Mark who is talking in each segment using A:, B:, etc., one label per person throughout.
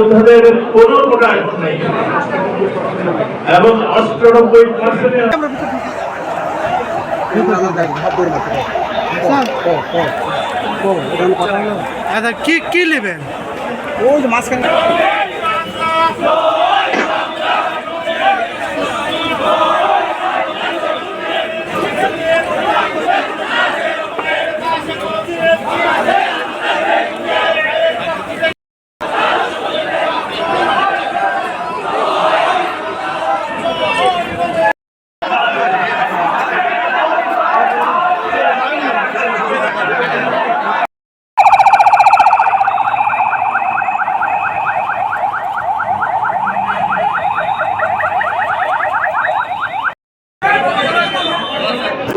A: মুক্তিযোদ্ধাদের কোনো কোটা এখন নেই। এবং অষ্টানব্বই পার্সেন্ট
B: আচ্ছা কি কি নেবেন?
C: ওই মাঝখানে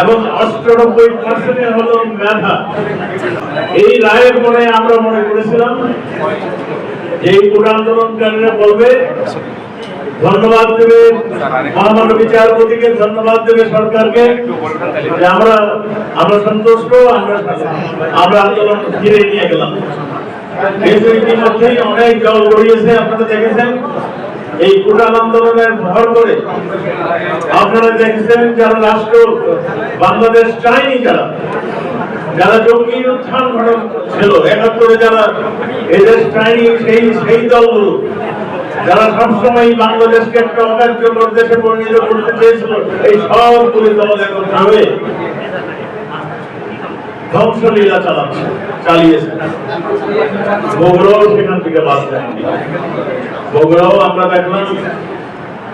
A: এবং অষ্টানব্বই হলো মেধা। এই রায়ের আমরা মনে করেছিলাম এই আন্দোলনকারীরা বলবে? ধন্যবাদ দেবে মহামান্য বিচারপতিকে, ধন্যবাদ দেবে সরকারকে আমরা আমরা সন্তুষ্ট, আমরা আমরা আন্দোলন ফিরে নিয়ে গেলাম। কিন্তু ইতিমধ্যেই অনেক জল গড়িয়েছে, আপনারা দেখেছেন? এই কোটাল আন্দোলনের ভর করে। আপনারা দেখেছেন যারা রাষ্ট্র, বাংলাদেশ চায়নি যারা যারা জঙ্গি উত্থান ছিল, একাত্তরে যারা এদেশ চায়নি, সেই সেই দলগুলো, যারা সবসময় বাংলাদেশকে একটা অকার্য দেশে পরিণত করতে চেয়েছিল, এই সবগুলি দল এখন ভাবে ধ্বংসলীলা চালাচ্ছে, চালিয়েছে। বগুড়াও সেখান থেকে বাদ বগুড়াও আমরা দেখলাম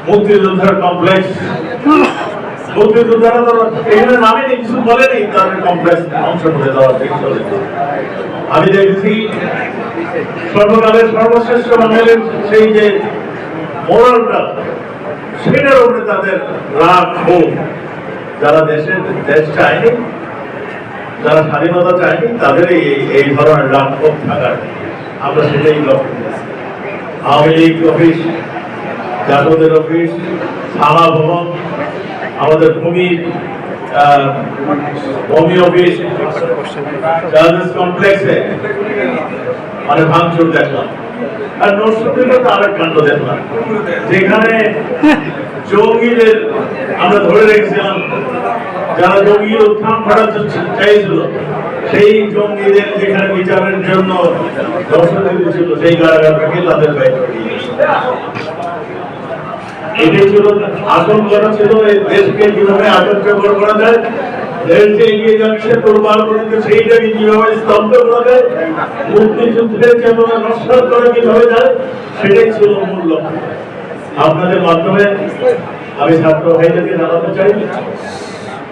A: মুক্তিযোদ্ধার কমপ্লেক্স মুক্তিযোদ্ধারা তো এখানে কিছু কমপ্লেক্স ধ্বংস করে দেওয়ার আমি দেখছি সর্বকালের সর্বশ্রেষ্ঠ বাঙালির সেই যে মোরালটা সেটার উপরে তাদের রাগ, ক্ষোভ। যারা দেশের, দেশ চায়নি যারা স্বাধীনতা চায়নি তাদের এই ধরনের ক্ষোভ থাকার আমরা সেটাই লক্ষ্য। আওয়ামী লীগ অফিস, জাতীয়দের অফিস, থানা ভবন, আমাদের ভূমি ভূমি অফিস জাহাজ কমপ্লেক্সে মানে ভাঙচুর দেখলাম আর নরসিংদীতে তো আরেক কাণ্ড দেখলাম যেখানে জঙ্গিদের আমরা ধরে রেখেছিলাম যারা জঙ্গি উত্থান ঘটাতে চাইছিল সেই জঙ্গিদের যেখানে বিচারের জন্য ছিল, সেই কারাগার থেকে তাদের পাঠিয়ে ছিল আসল কথা ছিল এই দেশকে কীভাবে করা যায় করা যায় করা আপনাদের মাধ্যমে আমি ছাত্র ভাইদেরকে জানাতে চাই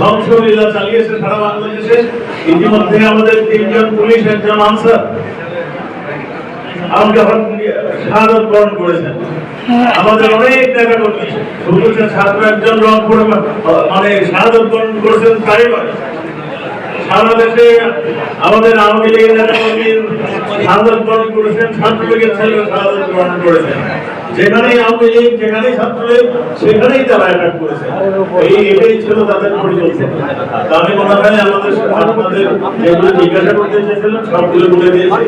A: ধ্বংসলীলা চালিয়েছে সারা বাংলাদেশে। ইতিমধ্যে আমাদের তিনজন পুলিশ, একজন আনসার। আমাকে শাহাদত বরণ করেছেন আমাদের অনেক নেতা কর্মী শুধু ছাত্র একজন রংপুরে মানে শাহাদত বরণ করেছেন নয়। সারা দেশে আমাদের আওয়ামী লীগের নেতা কর্মী শাহাদত বরণ করেছেন, ছাত্রলীগের ছেলেরা শাহাদত বরণ করেছেন। যেখানেই আওয়ামী লীগ যেখানেই ছাত্রলীগ সেখানেই তারা অ্যাটাক করেছে। এই এটাই ছিল তাদের পরিকল্পনা। আমি মনে হয় আমাদের আপনাদের যেগুলো জিজ্ঞাসা করতে চেয়েছিলেন সবগুলো বলে দিয়েছি।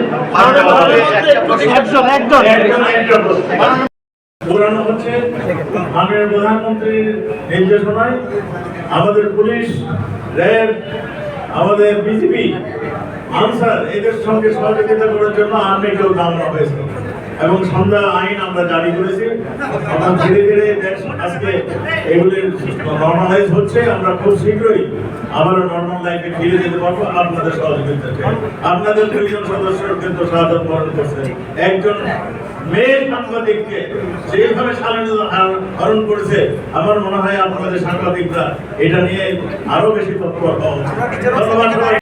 A: পুরানো হচ্ছে মাননীয় প্রধানমন্ত্রীর নির্দেশনায় আমাদের পুলিশ র্যাব আমাদের বিজেপি আনসার এদের সঙ্গে সহযোগিতা করার জন্য আর্মিকেও নামানো হয়েছে। এবং সন্ধ্যা আইন আমরা জারি করেছি। আমরা ধীরে ধীরে আজকে এগুলির নর্মালাইজ হচ্ছে। আমরা খুব শীঘ্রই আবারও নর্মাল লাইফে ফিরে যেতে পারব। আপনাদের সহযোগিতাতে আপনাদের দুইজন সদস্য কিন্তু সাহায্য বরণ করছে। একজন মেয়ে সাংবাদিককে যেভাবে হরণ করেছে, আমার মনে হয় আপনাদের সাংবাদিকরা এটা নিয়ে আরও বেশি তৎপর হওয়া।